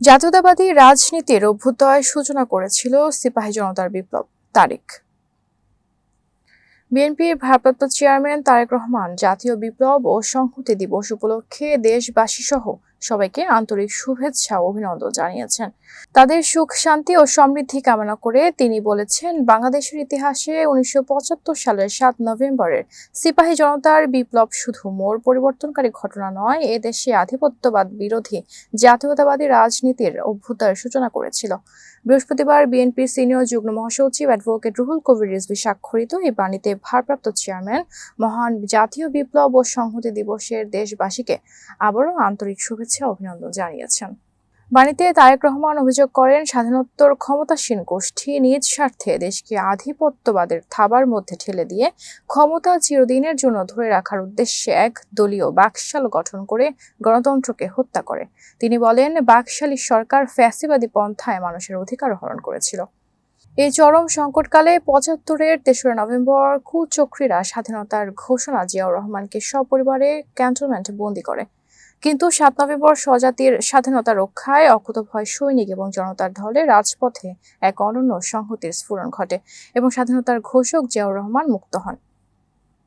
জাতীয়তাবাদী রাজনীতির অভ্যুদয় সূচনা করেছিল সিপাহী জনতার বিপ্লব। তারিখ। বিএনপির ভারপ্রাপ্ত চেয়ারম্যান তারেক রহমান জাতীয় বিপ্লব ও সংহতি দিবস উপলক্ষে দেশবাসী সহ সবাইকে আন্তরিক শুভেচ্ছা অভিনন্দন জানিয়েছেন। তাদের সুখ, শান্তি ও সমৃদ্ধি কামনা করে তিনি বলেছেন, বাংলাদেশের ইতিহাসে উনিশশো পঁচাত্তর সালের সাত নভেম্বরের সিপাহী জনতার বিপ্লব শুধু মোড় পরিবর্তনকারী ঘটনা নয়, এ দেশে আধিপত্যবাদ বিরোধী জাতীয়তাবাদী রাজনীতির অভ্যুদয়ের সূচনা করেছিল। বৃহস্পতিবার বিএনপির সিনিয়র যুগ্ম মহাসচিব অ্যাডভোকেট রুহুল কবির রিজভি স্বাক্ষরিত এই বাণীতে ভারপ্রাপ্ত চেয়ারম্যান মহান জাতীয় বিপ্লব ও সংহতি দিবসের দেশবাসীকে আবারও আন্তরিক শুভেচ্ছা ও অভিনন্দন জানিয়েছেন। বাণীতে তারেক রহমান অভিযোগ করেন, স্বাধীনোত্তর ক্ষমতাসীন গোষ্ঠী নিজ স্বার্থে দেশকে আধিপত্যবাদের থাবার মধ্যে ঠেলে দিয়ে ক্ষমতা চিরদিনের জন্য ধরে রাখার উদ্দেশ্যে এক দলীয় বাকশাল গঠন করে গণতন্ত্রকে হত্যা করে। তিনি বলেন, বাকশালী সরকার ফ্যাসিবাদী পন্থায় মানুষের অধিকার হরণ করেছিল। এই চরম সংকটকালে পঁচাত্তরের তেসরা নভেম্বর কুচক্রীরা স্বাধীনতার ঘোষণা জিয়াউর রহমানকে সপরিবারে ক্যান্টনমেন্ট বন্দী করে। কিন্তু সাত নভেম্বর স্বজাতির স্বাধীনতা রক্ষায় অকুতভয় সৈনিক এবং জনতার ঢলে রাজপথে এক অনন্য সংহতির স্ফুরণ ঘটে এবং স্বাধীনতার ঘোষক জিয়াউর রহমান মুক্ত হন।